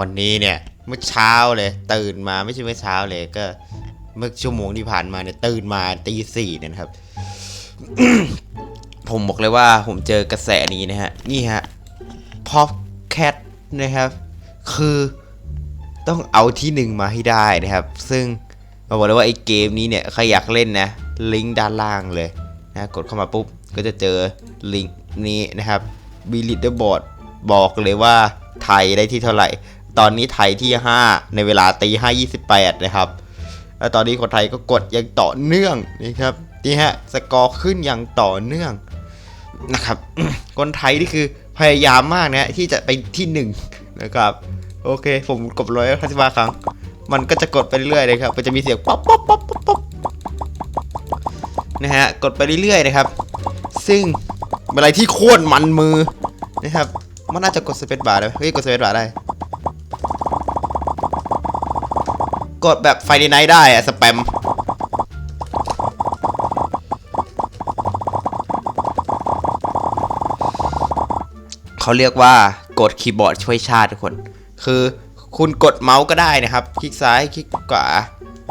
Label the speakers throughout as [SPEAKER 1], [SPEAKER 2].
[SPEAKER 1] วันนี้เนี่ยเมื่อเช้าเลยตื่นมาไม่ใช่เมื่อเช้าเลยก็เมื่อชั่วโมงที่ผ่านมาเนี่ยตื่นมาตีสี่เนี่ยนะครับ ผมบอกเลยว่าผมเจอกระแสนี้นะฮะ นี่ฮะพอแคทนะครับ คือต้องเอาที่หนึ่งมาให้ได้นะครับ ซึ่งมาบอกเลยว่าไอ้เกมนี้เนี่ยใครอยากเล่นนะ ลิงก์ด้านล่างเลยนะกดเข้ามาปุ๊บ ก็จะเจอลิงก์นี้นะครับบีลิดเดอร์บอร์ดบอกเลยว่าไทยได้ที่เท่าไหร่ ตอนนี้ไทยที่ 5 ในเวลาตีห้ายี่สิบแปดนะครับแล้วตอนนี้คนไทยก็กดอย่างต่อเนื่องนะครับนี่ฮะสกอร์ขึ้นอย่างต่อเนื่องนะครับ คนไทยนี่คือพยายามมากนะฮะที่จะไปที่หนึ่งนะครับโอเค ผมกดร้อยห้าสิบห้าครั้ง มันก็จะกดไปเรื่อยเลยครับมันจะมีเสียงป๊อปป๊อปป๊อปป๊อปป๊อปนะฮะกดไปเรื่อยๆนะครับ ซึ่งเป็นอะไรที่โคตรมันมือนะครับมันน่าจะกดสเปซบาร์ได้เฮ้ยกดสเปซบาร์ได้ กดแบบไฟในไนท์ได้อะสแปมเขาเรียกว่ากดคีย์บอร์ดช่วยชาติทุกคน คือคุณกดเมาส์ก็ได้นะครับ คลิกซ้ายคลิกขวา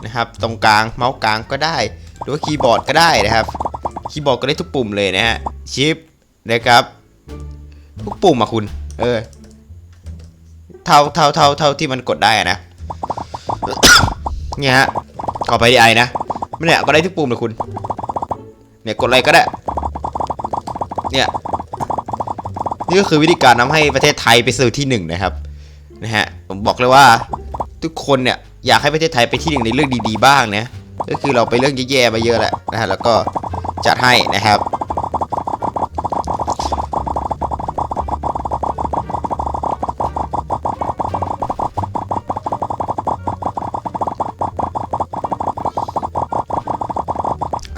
[SPEAKER 1] นะครับ ตรงกลางเมาส์กลางก็ได้ หรือว่าคีย์บอร์ดก็ได้นะครับ คีย์บอร์ดก็ได้ทุกปุ่มเลยนะฮะชิปนะครับ ทุกปุ่มอะคุณ เออ เท่าเท่าเท่าเท่าที่มันกดได้นะ เนี่ยฮะเข้าไปที่ไอนะไม่เนี่ยก็ได้ทุกปุ่มเลยคุณ เนี่ยกดอะไรก็ได้ เนี่ยนี่ก็คือวิธีการทำให้ประเทศไทยไปสู่ที่หนึ่งนะครับนะฮะผมบอกเลยว่าทุกคนเนี่ยอยากให้ประเทศไทยไปที่หนึ่งในเรื่องดีๆบ้างนะก็คือเราไปเรื่องแย่ๆมาเยอะแล้วนะฮะแล้วก็จัดให้นะครับ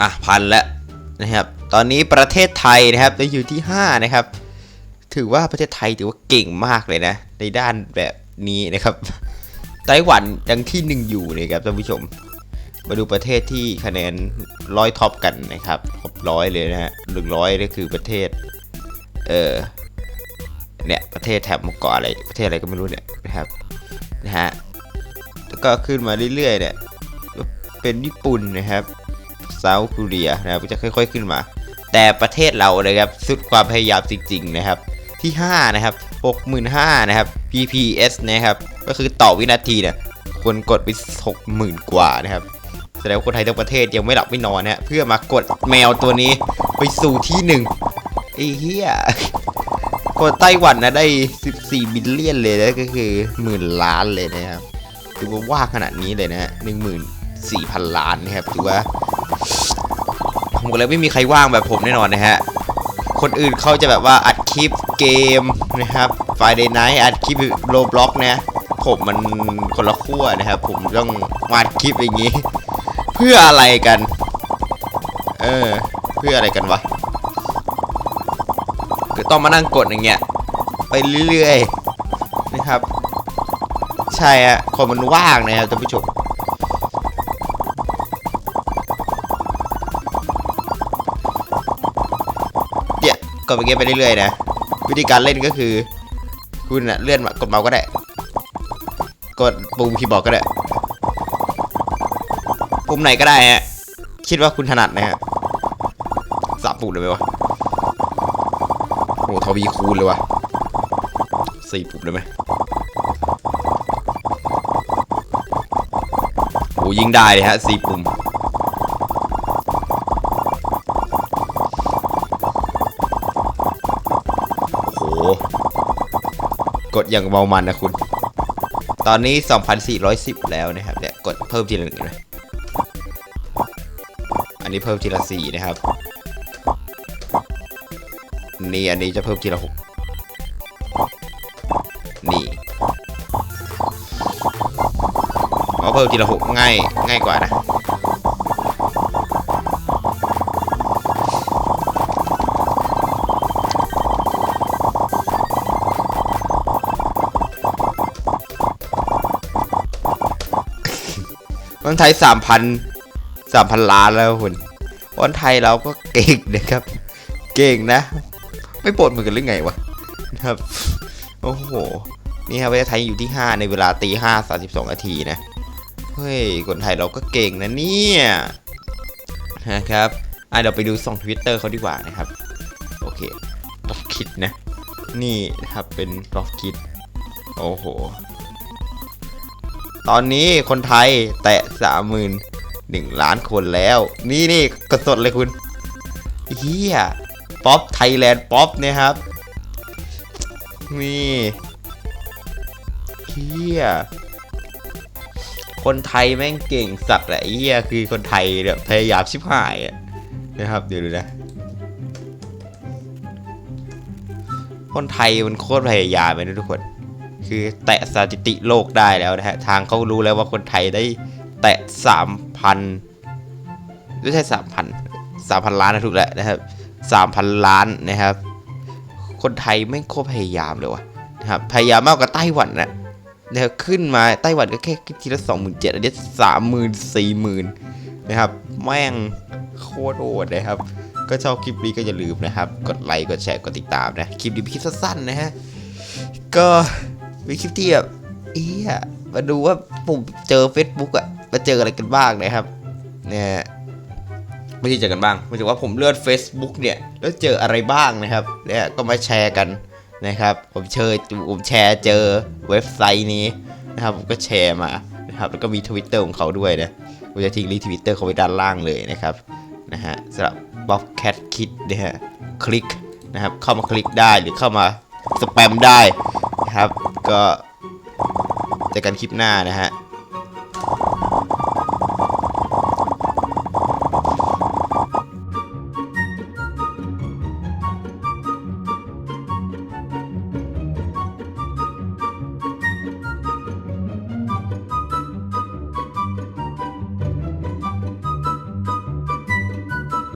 [SPEAKER 1] อะพันแล้วนะครับ ตอนนี้ประเทศไทยนะครับจะอยู่ที่ 5 นะครับ ถือว่าประเทศไทยถือว่าเก่งมากเลยนะ ในด้านแบบนี้นะครับ ไต้หวันยังที่หนึ่งอยู่นะครับท่านผู้ชม มาดูประเทศที่คะแนนร้อยท็อปกันนะครับท็อปร้อยเลยนะฮะหนึ่งร้อยนี่คือประเทศ เออเนี่ยประเทศแถบมกเกาะอะไรประเทศอะไรก็ไม่รู้เนี่ยนะครับนะฮะแล้วก็ขึ้นมาเรื่อยๆเนี่ยเป็นญี่ปุ่นนะครับ เซาท์เกาหลีนะครับจะค่อย ๆขึ้นมา แต่ประเทศเรานะครับสุดความพยายามจริง ๆ นะครับ ที่ 5 นะครับ 65,000นะครับ PPS นะครับ ก็คือต่อวินาทีเนี่ยคนกดไป 60,000 กว่านะครับแสดงว่าคนไทยทั้งประเทศยังไม่หลับไม่นอนนะฮะเพื่อมากดแมวตัวนี้ไปสู่ที่หนึ่งไอ้เหี้ยคนไต้หวันนะได้ 14 บิลเลียนเลยนะก็คือหมื่นล้านเลยนะครับถือว่าว่าขนาดนี้เลยนะฮะ14,000ล้านนะครับถือว่า ผมบอกเลยไม่มีใครว่างแบบผมแน่นอนนะฮะ คนอื่นเขาจะแบบว่าอัดคลิปเกมนะครับ Friday Night อัดคลิปโลบล็อกนะ ผมมันคนละขั้วนะครับ ผมต้องมาอัดคลิปอย่างนี้ เพื่ออะไรกัน เออ เพื่ออะไรกันวะคือต้องมานั่งกดอย่างเงี้ยไปเรื่อยๆนะครับ ใช่ฮะคนมันว่างนะครับท่านผู้ชม กดไปเกมไปเรื่อยๆนะ วิธีการเล่นก็คือ คุณน่ะเลื่อนกดเมาส์ก็ได้ กดปุ่มคีย์บอร์ดก็ได้ ปุ่มไหนก็ได้ฮะ คิดว่าคุณถนัดนะฮะสามปุ่มเลยไหมวะโอ้ทวีคูณเลยวะสี่ปุ่มเลยไหมโอ้ยิงได้เลยฮะสี่ปุ่ม กดอย่างเมามันนะคุณ ตอนนี้ 2,410 แล้วนะครับเนี่ยกดเพิ่มทีละหนึ่งนะอันนี้เพิ่มทีละสี่นะครับ นี่อันนี้จะเพิ่มทีละหกนี่อ๋อเพิ่มทีละหกง่ายง่ายกว่านะ วันไทยสามพันสามพันล้านแล้วคุณวันไทยเราก็เก่งนะครับ เก่งนะ ไม่ปวดมือกันหรือไงวะนะครับ โอ้โห นี่ครับประเทศไทยอยู่ที่5ในเวลาตีห้าสาสิบสองนาทีนะ เฮ้ย คนไทยเราก็เก่งนะเนี่ยนะครับอะเดี๋ยวไปดูส่องทวิตเตอร์เขาดีกว่านะครับ โอเครอบคิดนะ นี่นะครับเป็นรอบคิด โอ้โห ตอนนี้คนไทยแตะสามหมื่นหนึ่งล้านคนแล้ว นี่นี่กดสดเลยคุณเฮียป๊อปไทยแลนด์ป๊อปเนะครับ นี่เฮียคนไทยแม่งเก่งสัตว์แหละเฮียคือคนไทยแบบพยายามชิบหายนะครับ เดี๋ยวดูนะ คนไทยมันโคตรพยายามเลยนะทุกคน คือแตะสถิติโลกได้แล้วนะฮะ ทางเขารู้แล้วว่าคนไทยได้แตะสามพันไม่ใช่สามพันสามพันล้านนะถูกแล้วนะครับสามพันล้านนะครับ คนไทยไม่โคตรพยายามเลยวะนะครับพยายามมากกว่าไต้หวันนะนะครับขึ้นมาไต้หวันก็แค่ทีละสองหมื่นเจ็ดอันนี้สามหมื่นสี่หมื่นนะครับแม่งโคตรโหดนะครับ ก็ชอบคลิปนี้ก็อย่าลืมนะครับ กดไลค์กดแชร์กดติดตามนะ คลิปนี้เป็นคลิปสั้นๆนะฮะ ก็ เป็นคลิปที่แบบเอียมาดูว่าผมเจอ Facebook อะมาเจออะไรกันบ้างนะครับเนี่ยไม่ใช่เจอกันบ้างหมายถึงว่าผมเลื่อน Facebook เนี่ยแล้วเจออะไรบ้างนะครับเนี่ยก็มาแชร์กันนะครับ ผมเชยผมแชร์เจอเว็บไซต์นี้นะครับผมก็แชร์มานะครับแล้วก็มีทวิตเตอร์ของเขาด้วยนะผมจะทิ้งลิงก์ทวิตเตอร์เขาไว้ด้านล่างเลยนะครับนะฮะสำหรับ Bobcat Kid นะฮะคลิกนะครับเข้ามาคลิกได้หรือเข้ามาสแปมได้นะครับ ก็เจอกันคลิปหน้านะฮะ